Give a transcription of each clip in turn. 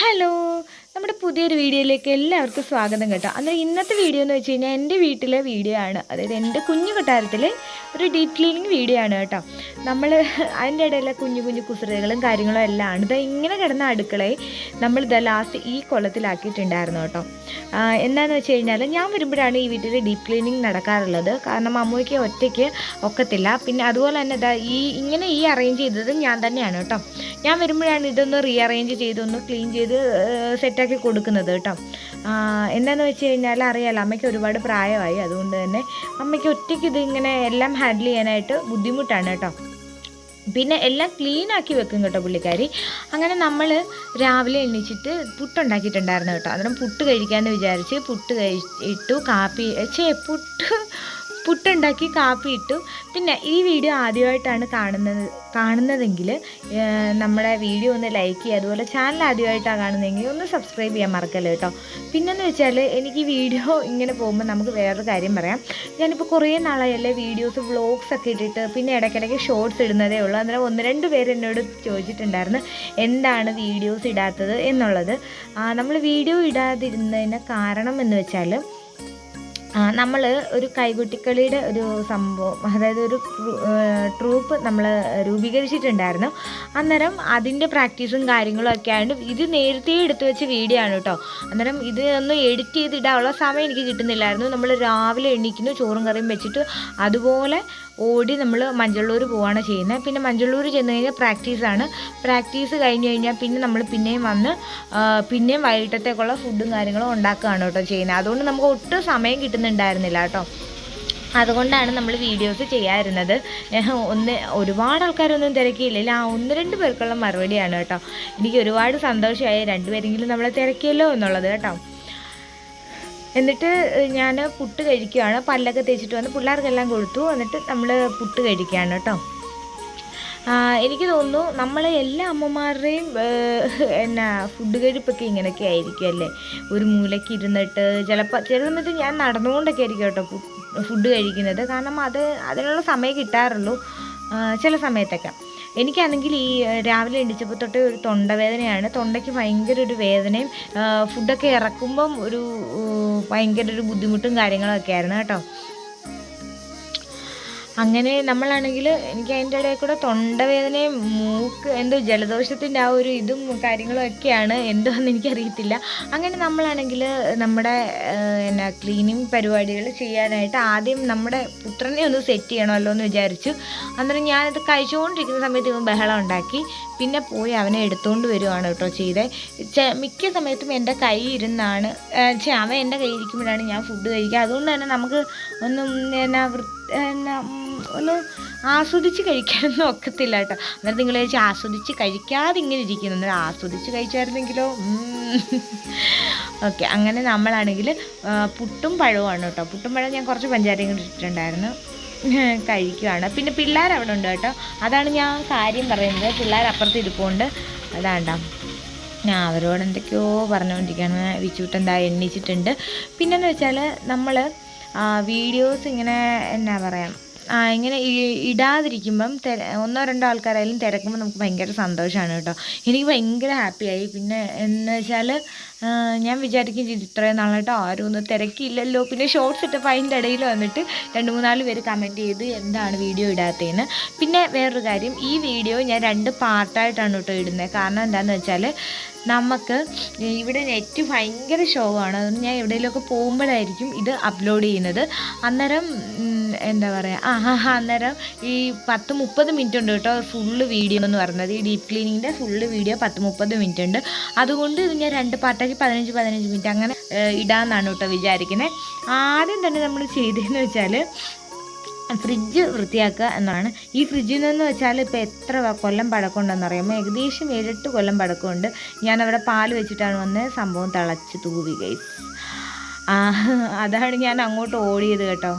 Hello, നമ്മുടെ പുതിയൊരു വീഡിയോയിലേക്ക് എല്ലാവർക്കും സ്വാഗതം കേട്ടോ. അന്നേരം ഇന്നത്തെ വീഡിയോ എന്ന് വെച്ച് കഴിഞ്ഞാൽ എന്റെ വീട്ടിലെ വീഡിയോ ആണ്. അതായത് എന്റെ കുഞ്ഞു കൊട്ടാരത്തിലെ ഒരു ഡീപ് ക്ലീനിങ് വീഡിയോ ആണ് കേട്ടോ. നമ്മൾ അതിന്റെ ഇടയിലെ കുഞ്ഞു കുഞ്ഞു കുസൃതികളും കാര്യങ്ങളും എല്ലാം ആണ്. ഇതാ ഇങ്ങനെ കിടന്ന അടുക്കളയെ നമ്മൾ ഇതാ ലാസ്റ്റ് ഈ കൊല്ലത്തിലാക്കിയിട്ടുണ്ടായിരുന്നു കേട്ടോ. എന്താണെന്ന് വെച്ച് കഴിഞ്ഞാൽ ഞാൻ വരുമ്പോഴാണ് ഈ വീട്ടിൽ ഡീപ് ക്ലീനിങ് നടക്കാറുള്ളത്. കാരണം അമ്മയ്ക്ക് ഒറ്റയ്ക്ക് ഒക്കത്തില്ല. പിന്നെ അതുപോലെ തന്നെ ഇതാ ഈ ഇങ്ങനെ ഈ അറേഞ്ച് ചെയ്തത് ഞാൻ തന്നെയാണ് കേട്ടോ. ഞാൻ വരുമ്പോഴാണ് ഇതൊന്ന് റീ അറേഞ്ച് ചെയ്തൊന്ന് ക്ലീൻ ചെയ്ത് സെറ്റാക്കി കൊടുക്കുന്നത് കേട്ടോ. എന്താണെന്ന് വെച്ച് കഴിഞ്ഞാൽ അറിയാലോ അമ്മയ്ക്ക് ഒരുപാട് പ്രായമായി. അതുകൊണ്ട് തന്നെ അമ്മയ്ക്ക് ഒറ്റയ്ക്ക് ഇതിങ്ങനെ എല്ലാം ഹാൻഡിൽ ചെയ്യാനായിട്ട് ബുദ്ധിമുട്ടാണ് കേട്ടോ. പിന്നെ എല്ലാം ക്ലീൻ ആക്കി വെക്കും കേട്ടോ പുള്ളിക്കാരി. അങ്ങനെ നമ്മൾ രാവിലെ എണീച്ചിട്ട് പുട്ടുണ്ടാക്കിയിട്ടുണ്ടായിരുന്നു കേട്ടോ. അന്നേരം പുട്ട് കഴിക്കാമെന്ന് വിചാരിച്ച് പുട്ട് കഴി ഇട്ടു കാപ്പി ചേ പുട്ട് പുട്ടുണ്ടാക്കി കാപ്പി ഇട്ടു. പിന്നെ ഈ വീഡിയോ ആദ്യമായിട്ടാണ് കാണുന്നത് കാണുന്നതെങ്കിൽ നമ്മുടെ വീഡിയോ ഒന്ന് ലൈക്ക് ചെയ്യുക അതുപോലെ ചാനൽ ആദ്യമായിട്ടാണ് കാണുന്നതെങ്കിൽ ഒന്ന് സബ്സ്ക്രൈബ് ചെയ്യാൻ മറക്കല്ലേ കേട്ടോ. പിന്നെന്ന് വെച്ചാൽ എനിക്ക് വീഡിയോ ഇങ്ങനെ പോകുമ്പോൾ നമുക്ക് വേറൊരു കാര്യം പറയാം. ഞാനിപ്പോൾ കുറേ നാളായല്ലേ വീഡിയോസ് വ്ളോഗ്സ് ഒക്കെ ഇട്ടിട്ട് പിന്നെ ഇടയ്ക്കിടയ്ക്ക് ഷോർട്സ് ഇടുന്നതേ ഉള്ളൂ. അന്നേരം ഒന്ന് രണ്ട് പേര് എന്നോട് ചോദിച്ചിട്ടുണ്ടായിരുന്നു എന്താണ് വീഡിയോസ് ഇടാത്തത് എന്നുള്ളത്. നമ്മൾ വീഡിയോ ഇടാതിരുന്നതിന് കാരണം എന്ന് വെച്ചാൽ നമ്മൾ ഒരു കൈകുട്ടിക്കളിയുടെ ഒരു സംഭവം അതായത് ഒരു ട്രൂപ്പ് നമ്മൾ രൂപീകരിച്ചിട്ടുണ്ടായിരുന്നു. അന്നേരം അതിന്റെ പ്രാക്ടീസും കാര്യങ്ങളും ഒക്കെ ആയതുകൊണ്ട് ഇത് നേരത്തെ എടുത്തു വെച്ച വീഡിയോ ആണ് കേട്ടോ അന്നേരം ഇത് ഒന്ന് എഡിറ്റ് ചെയ്തിടാനുള്ള സമയം എനിക്ക് കിട്ടുന്നില്ലായിരുന്നു. നമ്മൾ രാവിലെ എണീക്കുന്നു ചോറും കറിയും വെച്ചിട്ട് അതുപോലെ ഓടി നമ്മൾ മഞ്ചള്ളൂർ പോവുകയാണ് ചെയ്യുന്നത് പിന്നെ മഞ്ചള്ളൂർ ചെന്ന് കഴിഞ്ഞാൽ പ്രാക്ടീസാണ് പ്രാക്ടീസ് കഴിഞ്ഞ് കഴിഞ്ഞാൽ പിന്നെ നമ്മൾ പിന്നെയും വന്ന് പിന്നെയും വൈകിട്ടത്തേക്കുള്ള ഫുഡും കാര്യങ്ങളും ഉണ്ടാക്കുകയാണ് കേട്ടോ ചെയ്യുന്നത് അതുകൊണ്ട് നമുക്ക് ഒട്ടും സമയം കിട്ടുന്നുണ്ടായിരുന്നില്ല കേട്ടോ. അതുകൊണ്ടാണ് നമ്മൾ വീഡിയോസ് ചെയ്യാതിരുന്നത് ഏഹ് ഒന്ന് ഒരുപാട് ആൾക്കാരൊന്നും തിരക്കിയില്ല. ആ ഒന്ന് രണ്ട് പേർക്കുള്ള മറുപടിയാണ് കേട്ടോ. എനിക്ക് ഒരുപാട് സന്തോഷമായി. രണ്ടുപേരെങ്കിലും നമ്മളെ തിരക്കിയല്ലോ എന്നുള്ളത് കേട്ടോ. എന്നിട്ട് ഞാൻ പുട്ട് കഴിക്കുകയാണ് പല്ലൊക്കെ തേച്ചിട്ട് വന്ന് പിള്ളേർക്കെല്ലാം കൊടുത്തു. എന്നിട്ട് നമ്മൾ പുട്ട് കഴിക്കുകയാണ് കേട്ടോ. എനിക്ക് തോന്നുന്നു നമ്മളെ എല്ലാ അമ്മമാരുടെയും എന്നാ ഫുഡ് കഴിപ്പൊക്കെ ഇങ്ങനെയൊക്കെ ആയിരിക്കും അല്ലേ? ഒരു മൂലയ്ക്ക് ഇരുന്നിട്ട് ചിലപ്പോൾ ചില സമയത്ത് ഞാൻ നടന്നുകൊണ്ടൊക്കെ ആയിരിക്കും കേട്ടോ ഫുഡ് കഴിക്കുന്നത്. കാരണം അത് അതിനുള്ള സമയം കിട്ടാറുള്ളൂ. ചില സമയത്തൊക്കെ. എനിക്കാണെങ്കിൽ ഈ രാവിലെ എണീച്ചപ്പോൾ തൊട്ട് ഒരു തൊണ്ടവേദനയാണ്. തൊണ്ടയ്ക്ക് ഭയങ്കര ഒരു വേദനയും ഫുഡൊക്കെ ഇറക്കുമ്പം ഒരു ഭയങ്കര ഒരു ബുദ്ധിമുട്ടും കാര്യങ്ങളൊക്കെ ആയിരുന്നു കേട്ടോ. അങ്ങനെ നമ്മളാണെങ്കിൽ എനിക്ക് അതിന്റെ ഇടയിൽ കൂടെ തൊണ്ടവേദനയും മൂക്ക് എന്തോ ജലദോഷത്തിന്റെ ആ ഒരു ഇതും കാര്യങ്ങളും ഒക്കെയാണ്. എന്തോന്ന് എനിക്കറിയത്തില്ല. അങ്ങനെ നമ്മളാണെങ്കിൽ നമ്മുടെ എന്നാ ക്ലീനിങ് പരിപാടികൾ ചെയ്യാനായിട്ട് ആദ്യം നമ്മുടെ പുത്രനെ ഒന്ന് സെറ്റ് ചെയ്യണമല്ലോ എന്ന് വിചാരിച്ചു. അന്നേരം ഞാനത് കഴിച്ചുകൊണ്ടിരിക്കുന്ന സമയത്ത് ഇവൻ ബഹളം ഉണ്ടാക്കി. പിന്നെ പോയി അവനെ എടുത്തുകൊണ്ട് വരുവാണ് കേട്ടോ ചെയ്തത് മിക്ക സമയത്തും എന്റെ കൈ ഇരുന്നാണ് അവൻ എന്റെ കൈ ഇരിക്കുമ്പോഴാണ് ഞാൻ ഫുഡ് കഴിക്കുക. അതുകൊണ്ട് തന്നെ നമുക്ക് ഒന്നും എന്നാ വൃ- എന്നാ ഒന്ന് ആസ്വദിച്ച് കഴിക്കാനൊന്നും ഒക്കത്തില്ല കേട്ടോ. അന്നേരം നിങ്ങൾ വിചാരിച്ച് ആസ്വദിച്ച് കഴിക്കാതെ ഇങ്ങനെ ഇരിക്കുന്നു. അന്നേരം ആസ്വദിച്ച് കഴിച്ചായിരുന്നെങ്കിലോ? ഓക്കെ അങ്ങനെ നമ്മളാണെങ്കിൽ പുട്ടും പഴവുമാണ് കേട്ടോ. പുട്ടും പഴം ഞാൻ കുറച്ച് പഞ്ചാരയും കൂടി ഇട്ടിട്ടുണ്ടായിരുന്നു. കഴിക്കുകയാണ് പിന്നെ പിള്ളേർ അവിടെ ഉണ്ട് കേട്ടോ. അതാണ് ഞാൻ കാര്യം പറയുന്നത്. പിള്ളേർ അപ്പുറത്ത് ഇരിപ്പുണ്ട്. അതാണ്ടാ. ഞാൻ അവരോട് എന്തൊക്കെയോ പറഞ്ഞുകൊണ്ടിരിക്കുകയാണ്. വിച്ചൂട്ടെന്താ എണ്ണിച്ചിട്ടുണ്ട്. പിന്നെന്ന് വെച്ചാൽ നമ്മൾ വീഡിയോസ് ഇങ്ങനെ എന്നാ പറയാം ആ ഇങ്ങനെ ഇടാതിരിക്കുമ്പം തിര ഒന്നോ രണ്ടോ ആൾക്കാരായാലും തിരക്കുമ്പോൾ നമുക്ക് ഭയങ്കര സന്തോഷമാണ് കേട്ടോ. എനിക്ക് ഭയങ്കര ഹാപ്പിയായി. പിന്നെ എന്ന് വെച്ചാൽ ഞാൻ വിചാരിക്കും ഇത്രയും നാളായിട്ട് ആരും ഒന്നും തിരക്കില്ലല്ലോ. പിന്നെ ഷോർട്സ് ഇട്ടപ്പോൾ അതിന്റെ ഇടയിൽ വന്നിട്ട് രണ്ട് മൂന്നാൽ പേര് കമന്റ് ചെയ്ത് എന്താണ് വീഡിയോ ഇടാത്തതെന്ന് പിന്നെ വേറൊരു കാര്യം ഈ വീഡിയോ ഞാൻ രണ്ട് പാർട്ടായിട്ടാണ് കേട്ടോ ഇടുന്നത് കാരണം എന്താണെന്ന് വെച്ചാൽ നമുക്ക് ഇവിടെ നെറ്റ് ഭയങ്കര ഷോവാണ് അതുകൊണ്ട് ഞാൻ എവിടെയെങ്കിലുമൊക്കെ പോകുമ്പോഴായിരിക്കും ഇത് അപ്ലോഡ് ചെയ്യുന്നത്. അന്നേരം എന്താ പറയുക ആ അന്നേരം ഈ പത്ത് മുപ്പത് മിനിറ്റ് ഉണ്ട് കേട്ടോ ഫുള്ള് വീഡിയോ എന്ന് പറയുന്നത്. ഈ ഡീപ് ക്ലീനിങ്ങിന്റെ ഫുള്ള് വീഡിയോ പത്ത് മുപ്പത് മിനിറ്റ് ഉണ്ട് അതുകൊണ്ട് ഇത് ഞാൻ രണ്ട് പാർട്ടാക്കി പതിനഞ്ച് പതിനഞ്ച് മിനിറ്റ് അങ്ങനെ ഇടാമെന്നാണ് കേട്ടോ വിചാരിക്കുന്നത് ആദ്യം തന്നെ നമ്മൾ ചെയ്തതെന്ന് വെച്ചാൽ ഫ്രിഡ്ജ് വൃത്തിയാക്കുക എന്നാണ് ഈ ഫ്രിഡ്ജിൽ നിന്ന് വെച്ചാൽ ഇപ്പോൾ എത്ര കൊല്ലം പഴക്കമുണ്ടെന്ന് അറിയാമോ? ഏകദേശം ഏഴെട്ട് കൊല്ലം പഴക്കമുണ്ട് ഞാൻ അവിടെ പാൽ വെച്ചിട്ടാണ് വന്ന് സംഭവം തിളച്ച് തൂവി ഗൈസ് അതാണ് ഞാൻ അങ്ങോട്ട് ഓടിയത് കേട്ടോ.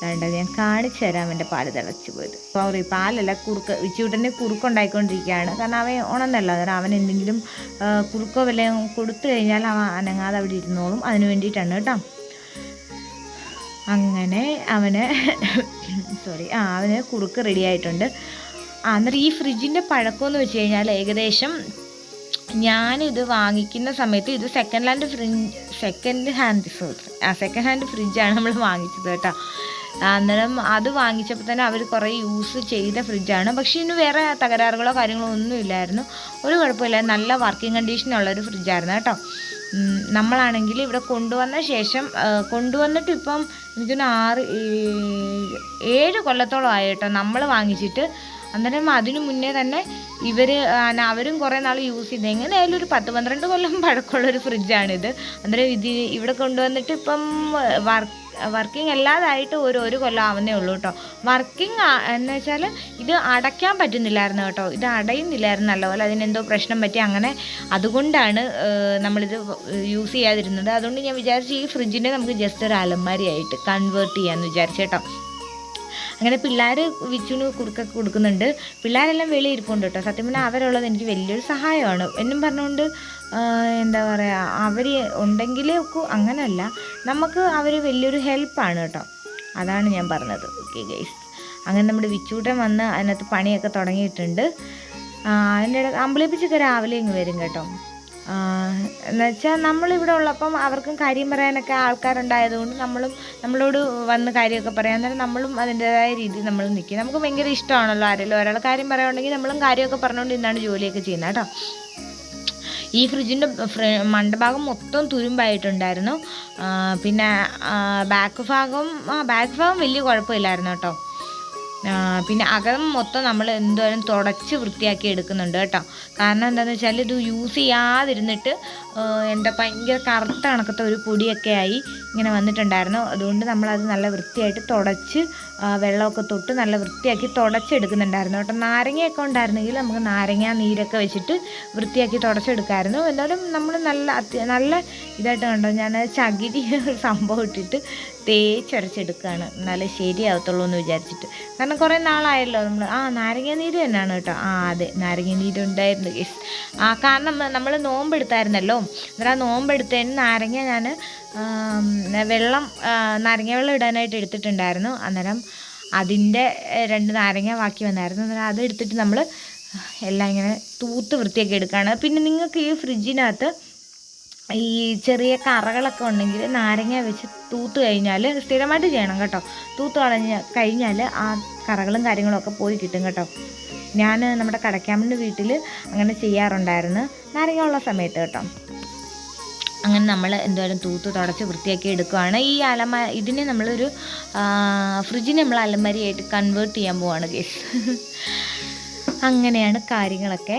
വേണ്ട ഞാൻ കാണിച്ചു തരാം എന്റെ പാൽ തിളച്ച് പോയത്. സോറി പാലല്ല കുറുക്ക് വിച്ചൂട്ടന് കുറുക്കുണ്ടായിക്കൊണ്ടിരിക്കുകയാണ് കാരണം അവൻ ഉണന്നല്ല. അന്നേരം അവൻ എന്തെങ്കിലും കുറുക്കോ വല്ലതും കൊടുത്തു കഴിഞ്ഞാൽ അവൻ അനങ്ങാതെ അവിടെ ഇരുന്നോളും. അതിന് വേണ്ടിയിട്ടാണ് കേട്ടോ. അങ്ങനെ അവന് സോറി ആ അവന് കുറുക്ക് റെഡി ആയിട്ടുണ്ട്. അന്നേരം ഈ ഫ്രിഡ്ജിന്റെ പഴക്കമെന്ന് വെച്ച് കഴിഞ്ഞാൽ ഏകദേശം ഞാനിത് വാങ്ങിക്കുന്ന സമയത്ത് ഇത് second hand fridge second hand sorry ആ സെക്കൻഡ് ഹാൻഡ് ഫ്രിഡ്ജാണ് നമ്മൾ വാങ്ങിച്ചത് കേട്ടോ. അന്നേരം അത് വാങ്ങിച്ചപ്പോൾ തന്നെ അവർ കുറേ യൂസ് ചെയ്ത ഫ്രിഡ്ജാണ് പക്ഷേ ഇന്ന് വേറെ തകരാറുകളോ കാര്യങ്ങളോ ഒന്നും ഇല്ലായിരുന്നു. ഒരു കുഴപ്പമില്ല. നല്ല വർക്കിംഗ് കണ്ടീഷനുള്ള ഒരു ഫ്രിഡ്ജായിരുന്നു കേട്ടോ. നമ്മളാണെങ്കിൽ ഇവിടെ കൊണ്ടുവന്ന ശേഷം കൊണ്ടുവന്നിട്ട് ഇപ്പം എനിക്കൊന്ന് ആറ് ഏഴ് കൊല്ലത്തോളം ആയിട്ടോ നമ്മൾ വാങ്ങിച്ചിട്ട്. അന്നേരം അതിനു മുന്നേ തന്നെ ഇവർ അവരും കുറേ നാൾ യൂസ് ചെയ്ത്. എങ്ങനെയായാലും ഒരു പത്ത് പന്ത്രണ്ട് കൊല്ലം പഴക്കമുള്ള ഒരു ഫ്രിഡ്ജാണിത് അന്നേരം ഇത് ഇവിടെ കൊണ്ടുവന്നിട്ട് ഇപ്പം വർക്ക് വർക്കിംഗ് അല്ലാതായിട്ട് ഒരു ഒരു കൊല്ലം ആവുന്നേ ഉള്ളൂ കേട്ടോ വർക്കിംഗ് എന്ന് വെച്ചാൽ ഇത് അടയ്ക്കാൻ പറ്റുന്നില്ലായിരുന്നു കേട്ടോ ഇത് അടയുന്നില്ലായിരുന്നു നല്ലപോലെ. അതിനെന്തോ പ്രശ്നം പറ്റി. അങ്ങനെ അതുകൊണ്ടാണ് നമ്മളിത് യൂസ് ചെയ്യാതിരുന്നത്. അതുകൊണ്ട് ഞാൻ വിചാരിച്ചു ഈ ഫ്രിഡ്ജിനെ നമുക്ക് ജസ്റ്റ് ഒരു അലമാരിയായിട്ട് കൺവേർട്ട് ചെയ്യാമെന്ന് വിചാരിച്ചു കേട്ടോ അങ്ങനെ പിള്ളേർ വിച്ചുന് കുറുക്കൊക്കെ കൊടുക്കുന്നുണ്ട്. പിള്ളേരെല്ലാം വെളിയിരിപ്പുണ്ട് കേട്ടോ സത്യം പറഞ്ഞാൽ അവരുള്ളത് എനിക്ക് വലിയൊരു സഹായമാണ്. എന്നും പറഞ്ഞുകൊണ്ട് എന്താ പറയുക അവർ ഉണ്ടെങ്കിലേ അങ്ങനെയല്ല നമുക്ക് അവർ വലിയൊരു ഹെൽപ്പാണ് കേട്ടോ. അതാണ് ഞാൻ പറഞ്ഞത്. ഓക്കെ ഗൈസ് അങ്ങനെ നമ്മുടെ വിച്ചൂട്ടൻ വന്ന് അതിനകത്ത് പണിയൊക്കെ തുടങ്ങിയിട്ടുണ്ട്. അതിന്റെ ഇടയ്ക്ക് അമ്പളിപ്പിച്ചൊക്കെ രാവിലെ ഇങ്ങ് വരും കേട്ടോ. എന്നുവെച്ചാൽ നമ്മളിവിടെ ഉള്ളപ്പം അവർക്കും കാര്യം പറയാനൊക്കെ ആൾക്കാരുണ്ടായതുകൊണ്ട് നമ്മളും നമ്മളോട് വന്ന് കാര്യമൊക്കെ പറയാൻ നേരം നമ്മളും അതിന്റെതായ രീതിയിൽ നമ്മൾ നിൽക്കും നമുക്ക് ഭയങ്കര ഇഷ്ടമാണല്ലോ ആരെങ്കിലും ഒരാൾ കാര്യം പറയുകയാണെങ്കിൽ നമ്മളും കാര്യമൊക്കെ പറഞ്ഞുകൊണ്ട് ഇന്നാണ് ജോലിയൊക്കെ ചെയ്യുന്നത് കേട്ടോ. ഈ ഫ്രിഡ്ജിന്റെ മണ്ടഭാഗം മൊത്തം തുരുമ്പായിട്ടുണ്ടായിരുന്നു. പിന്നെ ബാക്ക് ഭാഗം ബാക്ക് ഭാഗം വലിയ കുഴപ്പമില്ലായിരുന്നു കേട്ടോ. പിന്നെ അകം മൊത്തം നമ്മൾ എന്തോരം തുടച്ച് വൃത്തിയാക്കി എടുക്കുന്നുണ്ട് കേട്ടോ. കാരണം എന്താണെന്ന് വെച്ചാൽ ഇത് യൂസ് ചെയ്യാതിരുന്നിട്ട് എന്താ ഭയങ്കര കറുത്ത കണക്കത്തെ ഒരു പൊടിയൊക്കെ ആയി ഇങ്ങനെ വന്നിട്ടുണ്ടായിരുന്നു. അതുകൊണ്ട് നമ്മളത് നല്ല വൃത്തിയായിട്ട് തുടച്ച് വെള്ളമൊക്കെ തൊട്ട് നല്ല വൃത്തിയാക്കി തുടച്ചെടുക്കുന്നുണ്ടായിരുന്നു. കേട്ടോ നാരങ്ങയൊക്കെ ഉണ്ടായിരുന്നെങ്കിൽ നമുക്ക് നാരങ്ങ നീരൊക്കെ വെച്ചിട്ട് വൃത്തിയാക്കി തുടച്ചെടുക്കായിരുന്നു. എന്നാലും നമ്മൾ നല്ല നല്ല ഇതായിട്ട് കണ്ടോ ഞാൻ ചകിരി സംഭവം ഇട്ടിട്ട് തേച്ചരച്ചെടുക്കുകയാണ് എന്നാലേ ശരിയാവത്തുള്ളൂ എന്ന് വിചാരിച്ചിട്ട്. കാരണം കുറേ നാളായല്ലോ നമ്മൾ ആ നാരങ്ങ നീര് തന്നെയാണ് കേട്ടോ. ആ അതെ നാരങ്ങ നീര് ഉണ്ടായിരുന്നു. Yes. ആ കാരണം നമ്മൾ നോമ്പെടുത്തായിരുന്നല്ലോ. എന്നാൽ ആ നോമ്പെടുത്തതിന് നാരങ്ങ ഞാൻ വെള്ളം നാരങ്ങ വെള്ളം ഇടാനായിട്ട് എടുത്തിട്ടുണ്ടായിരുന്നു. അന്നേരം അതിന്റെ രണ്ട് നാരങ്ങ ബാക്കി വന്നായിരുന്നു. അന്നേരം അത് എടുത്തിട്ട് നമ്മൾ എല്ലാം ഇങ്ങനെ തൂത്ത് വൃത്തിയൊക്കെ എടുക്കുകയാണ് പിന്നെ നിങ്ങൾക്ക് ഈ ഫ്രിഡ്ജിനകത്ത് ഈ ചെറിയ കറകളൊക്കെ ഉണ്ടെങ്കിൽ നാരങ്ങ വെച്ച് തൂത്ത് കഴിഞ്ഞാൽ സ്ഥിരമായിട്ട് ചെയ്യണം കേട്ടോ. തൂത്ത് കളഞ്ഞ് കഴിഞ്ഞാൽ ആ കറകളും കാര്യങ്ങളൊക്കെ പോയി കിട്ടും കേട്ടോ. ഞാൻ നമ്മുടെ കടക്കാമിന്റെ വീട്ടിൽ അങ്ങനെ ചെയ്യാറുണ്ടായിരുന്നു. നാരങ്ങ ഉള്ള സമയത്ത് കേട്ടോ. അങ്ങനെ നമ്മൾ എന്തായാലും തൂത്ത് തുടച്ച് വൃത്തിയാക്കി എടുക്കുകയാണ് ഈ അലമ ഇതിനെ നമ്മളൊരു ഫ്രിഡ്ജിനെ നമ്മൾ അലമാരിയായിട്ട് കൺവേർട്ട് ചെയ്യാൻ പോവാണ് കേസ് അങ്ങനെയാണ് കാര്യങ്ങളൊക്കെ.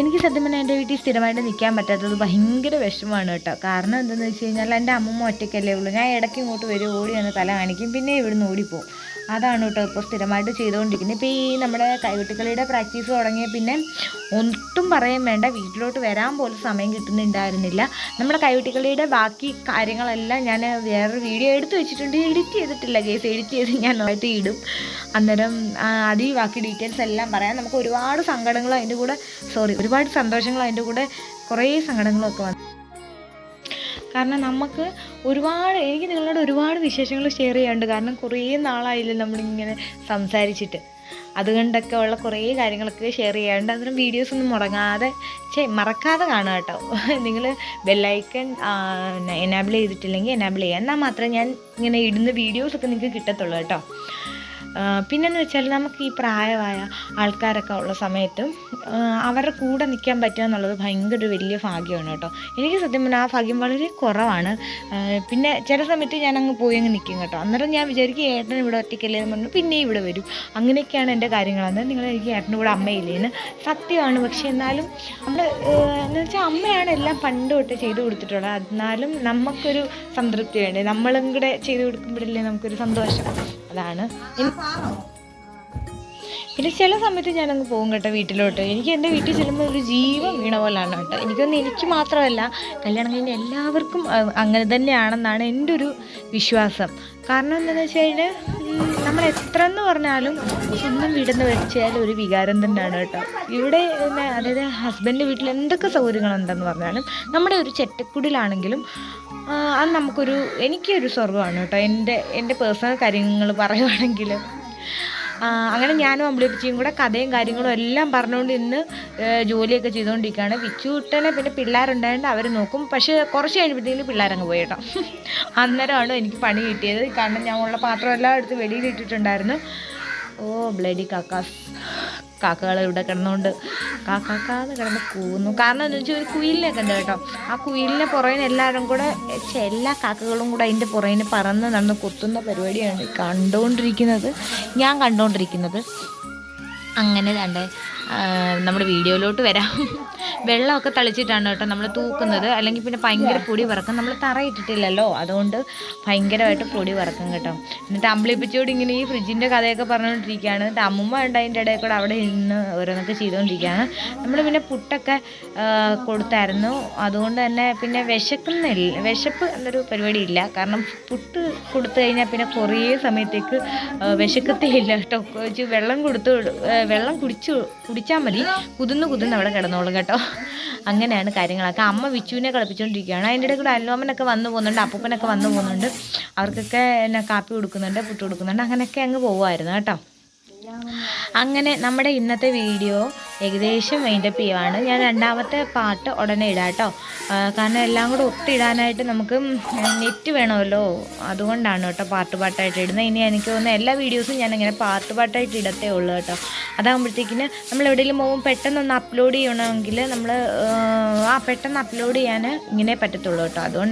എനിക്ക് സത്യം പറഞ്ഞാൽ എന്റെ വീട്ടിൽ സ്ഥിരമായിട്ട് നിൽക്കാൻ പറ്റാത്തത് ഭയങ്കര വിഷമമാണ് കേട്ടോ. കാരണം എന്താണെന്ന് വെച്ച് കഴിഞ്ഞാൽ എന്റെ അമ്മമ്മ ഒറ്റയ്ക്കല്ലേ ഉള്ളൂ. ഞാൻ ഇടയ്ക്ക് ഇങ്ങോട്ട് വരും ഓടി വന്ന് തല കാണിക്കും പിന്നെ ഇവിടുന്ന് ഓടിപ്പോവും. അതാണ് കേട്ടോ ഇപ്പോൾ സ്ഥിരമായിട്ട് ചെയ്തുകൊണ്ടിരിക്കുന്നത്. ഇപ്പോൾ ഈ നമ്മുടെ കൈകൊട്ടിക്കളിയുടെ പ്രാക്ടീസ് തുടങ്ങിയ പിന്നെ ഒട്ടും പറയാൻ വേണ്ട. വീട്ടിലോട്ട് വരാൻ പോലും സമയം കിട്ടുന്നുണ്ടായിരുന്നില്ല. നമ്മുടെ കൈകൊട്ടിക്കളിയുടെ ബാക്കി കാര്യങ്ങളെല്ലാം ഞാൻ വേറൊരു വീഡിയോ എടുത്ത് വെച്ചിട്ടുണ്ട്. എഡിറ്റ് ചെയ്തിട്ടില്ല കേസ് എഡിറ്റ് ചെയ്ത് ഞാൻ നന്നായിട്ട് ഇടും. അന്നേരം അത് ഈ ബാക്കി ഡീറ്റെയിൽസ് എല്ലാം പറയാം. നമുക്ക് ഒരുപാട് സങ്കടങ്ങളും അതിന്റെ കൂടെ സോറി ഒരുപാട് സന്തോഷങ്ങളും അതിന്റെ കൂടെ കുറേ സങ്കടങ്ങളും ഒക്കെ വന്നു. കാരണം നമുക്ക് ഒരുപാട് എനിക്ക് നിങ്ങളോട് ഒരുപാട് വിശേഷങ്ങൾ ഷെയർ ചെയ്യാനുണ്ട്. കാരണം കുറേ നാളായില്ലേ നമ്മളിങ്ങനെ സംസാരിച്ചിട്ട്. അതുകൊണ്ടൊക്കെ ഉള്ള കുറേ കാര്യങ്ങളൊക്കെ ഷെയർ ചെയ്യാറുണ്ട് അതിന് വീഡിയോസ് ഒന്നും മുടങ്ങാതെ ചേ മറക്കാതെ കാണുക കേട്ടോ. നിങ്ങൾ ബെല്ലൈക്കൺ എനാബിൾ ചെയ്തിട്ടില്ലെങ്കിൽ എനാബിൾ ചെയ്യുക. എന്നാൽ മാത്രമേ ഞാൻ ഇങ്ങനെ ഇടുന്ന വീഡിയോസൊക്കെ നിങ്ങൾക്ക് കിട്ടത്തുള്ളൂ കേട്ടോ. പിന്നെന്ന് വെച്ചാൽ നമുക്ക് ഈ പ്രായമായ ആൾക്കാരൊക്കെ ഉള്ള സമയത്തും അവരുടെ കൂടെ നിൽക്കാൻ പറ്റുക എന്നുള്ളത് ഭയങ്കര ഒരു വലിയ ഭാഗ്യമാണ് കേട്ടോ. എനിക്ക് സത്യം പറഞ്ഞാൽ ആ ഭാഗ്യം വളരെ കുറവാണ്. പിന്നെ ചില സമയത്ത് ഞാൻ അങ്ങ് പോയി അങ്ങ് നിൽക്കും കേട്ടോ. അന്നേരം ഞാൻ വിചാരിക്കും ഏട്ടൻ ഇവിടെ ഒറ്റയ്ക്കല്ലേ എന്ന് പറഞ്ഞു. പിന്നെ ഇവിടെ വരും. അങ്ങനെയൊക്കെയാണ് എന്റെ കാര്യങ്ങൾ. അന്നേരം നിങ്ങൾ എനിക്ക് ഏട്ടന്റെ കൂടെ അമ്മയില്ലേന്ന് സത്യമാണ്. പക്ഷേ എന്നാലും നമ്മൾ എന്ന് വെച്ചാൽ അമ്മയാണ് എല്ലാം പണ്ട് തൊട്ട് ചെയ്തു കൊടുത്തിട്ടുള്ളത്. എന്നാലും നമുക്കൊരു സംതൃപ്തി വേണ്ടേ നമ്മളും കൂടെ ചെയ്തു കൊടുക്കുമ്പോഴല്ലേ നമുക്കൊരു സന്തോഷം. അതാണ്. എനി- പിന്നെ ചില സമയത്ത് ഞാനങ്ങ് പോകും കേട്ടോ വീട്ടിലോട്ട്. എനിക്ക് എന്റെ വീട്ടിൽ ചെല്ലുമ്പോൾ ഒരു ജീവൻ വീണ പോലാണ് കേട്ടോ. എനിക്കൊന്നും എനിക്ക് മാത്രമല്ല കല്യാണം കഴിഞ്ഞ എല്ലാവർക്കും അങ്ങനെ തന്നെയാണെന്നാണ് എന്റെ ഒരു വിശ്വാസം. കാരണം എന്താണെന്ന് വെച്ച് കഴിഞ്ഞാൽ നമ്മൾ എത്ര എന്ന് പറഞ്ഞാലും സ്വന്തം വീടെന്ന് വെച്ചാൽ ഒരു വികാരം തന്നെയാണ് കേട്ടോ. ഇവിടെ അതായത് ഹസ്ബൻഡ് വീട്ടിൽ എന്തൊക്കെ സൗകര്യങ്ങളുണ്ടെന്ന് പറഞ്ഞാലും നമ്മുടെ ഒരു ചെറ്റക്കുടിലാണെങ്കിലും അത് നമുക്കൊരു എനിക്കൊരു സ്വർഗമാണ് കേട്ടോ. എന്റെ എന്റെ പേഴ്സണൽ കാര്യങ്ങൾ പറയുവാണെങ്കിൽ അങ്ങനെ ഞാനും അമ്പിളിപ്പിച്ചിയും കൂടെ കഥയും കാര്യങ്ങളും എല്ലാം പറഞ്ഞുകൊണ്ട് ഇന്ന് ജോലിയൊക്കെ ചെയ്തുകൊണ്ടിരിക്കുകയാണ്. വിച്ചുട്ടനെ പിന്നെ പിള്ളേരുണ്ടായതുകൊണ്ട് അവർ നോക്കും. പക്ഷേ കുറച്ച് കഴിയുമ്പോഴത്തേക്കും പിള്ളേരങ്ങ് പോയി കേട്ടോ. അന്നേരമാണ് എനിക്ക് പണി കിട്ടിയത്. കാരണം ഞാൻ ഉള്ള പാത്രമെല്ലാം എടുത്ത് വെളിയിലിട്ടിട്ടുണ്ടായിരുന്നു. ഓ ബ്ലഡി കാക്കാസ്. കാക്കകൾ ഇവിടെ കിടന്നുകൊണ്ട് കാക്കാക്കാന്ന് കിടന്ന് കൂന്നു കാരണം എന്ന് വെച്ചാൽ ഒരു കുയിലിനെ കണ്ടു കേട്ടോ. ആ കുയിലിനെ പുറകിന് എല്ലാവരും കൂടെ എല്ലാ കാക്കകളും കൂടെ അതിന്റെ പുറകിന് പറന്ന് നടന്ന് കുത്തുന്ന പരിപാടിയാണ് കണ്ടുകൊണ്ടിരിക്കുന്നത് ഞാൻ കണ്ടുകൊണ്ടിരിക്കുന്നത് അങ്ങനെ കണ്ടേ. നമ്മുടെ വീഡിയോയിലോട്ട് വരാം. വെള്ളമൊക്കെ തളിച്ചിട്ടാണ് കേട്ടോ നമ്മൾ തൂക്കുന്നത്. അല്ലെങ്കിൽ പിന്നെ ഭയങ്കര പൊടി പറക്കും നമ്മൾ തറയിട്ടിട്ടില്ലല്ലോ അതുകൊണ്ട് ഭയങ്കരമായിട്ട് പൊടി പറക്കും കേട്ടോ. എന്നിട്ട് അമ്പിളിപ്പിച്ചോട് ഇങ്ങനെ ഈ ഫ്രിഡ്ജിന്റെ കഥയൊക്കെ പറഞ്ഞുകൊണ്ടിരിക്കുകയാണ് എന്നിട്ട് അമ്മുമ്മ ഉണ്ട് അതിന്റെ ഇടയിൽ കൂടെ അവിടെ ഇരുന്ന് ഓരോന്നൊക്കെ ചെയ്തുകൊണ്ടിരിക്കുകയാണ് നമ്മൾ പിന്നെ പുട്ടൊക്കെ കൊടുത്തായിരുന്നു. അതുകൊണ്ട് തന്നെ പിന്നെ വിശക്കുന്നില്ല വിശപ്പ് എന്നൊരു പരിപാടിയില്ല. കാരണം പുട്ട് കൊടുത്തു കഴിഞ്ഞാൽ പിന്നെ കുറേ സമയത്തേക്ക് വിശക്കത്തേ ഇല്ല കേട്ടോ. വെള്ളം കൊടുത്ത് വെള്ളം കുടിച്ചു കുടിച്ചാൽ മതി. കുതിന്ന് കുതിന്ന് അവിടെ കിടന്നോളും കേട്ടോ. അങ്ങനെയാണ് കാര്യങ്ങളൊക്കെ. അമ്മ വിച്ചുവിനെ കളിപ്പിച്ചുകൊണ്ടിരിക്കുകയാണ് അതിന്റെ ഇടയിൽ കൂടെ അല്ലോമനൊക്കെ വന്നു പോകുന്നുണ്ട് അപ്പൂപ്പനൊക്കെ വന്നു പോകുന്നുണ്ട്. അവർക്കൊക്കെ എന്നെ കാപ്പി കൊടുക്കുന്നുണ്ട് പുട്ട് കൊടുക്കുന്നുണ്ട്. അങ്ങനെയൊക്കെ അങ്ങ് പോകുമായിരുന്നു കേട്ടോ. അങ്ങനെ നമ്മുടെ ഇന്നത്തെ വീഡിയോ ഏകദേശം വൈൻഡപ്പ് ചെയ്യുവാണ്. ഞാൻ രണ്ടാമത്തെ പാട്ട് ഉടനെ ഇടാം കേട്ടോ. കാരണം എല്ലാം കൂടെ ഒത്തിടാനായിട്ട് നമുക്ക് നെറ്റ് വേണമല്ലോ. അതുകൊണ്ടാണ് കേട്ടോ പാട്ട് പാട്ടായിട്ട് ഇടുന്നത്. ഇനി എനിക്ക് തോന്നുന്നു എല്ലാ വീഡിയോസും ഞാൻ ഇങ്ങനെ പാട്ട് പാട്ടായിട്ട് ഇടത്തേ ഉള്ളൂ കേട്ടോ. അതാകുമ്പോഴത്തേക്കിന് നമ്മൾ എവിടെയെങ്കിലും പോകുമ്പോൾ പെട്ടെന്നൊന്ന് അപ്ലോഡ് ചെയ്യണമെങ്കിൽ നമ്മൾ ആ പെട്ടെന്ന് അപ്ലോഡ് ചെയ്യാൻ ഇങ്ങനെ പറ്റത്തുള്ളൂ കേട്ടോ. അതുകൊണ്ട്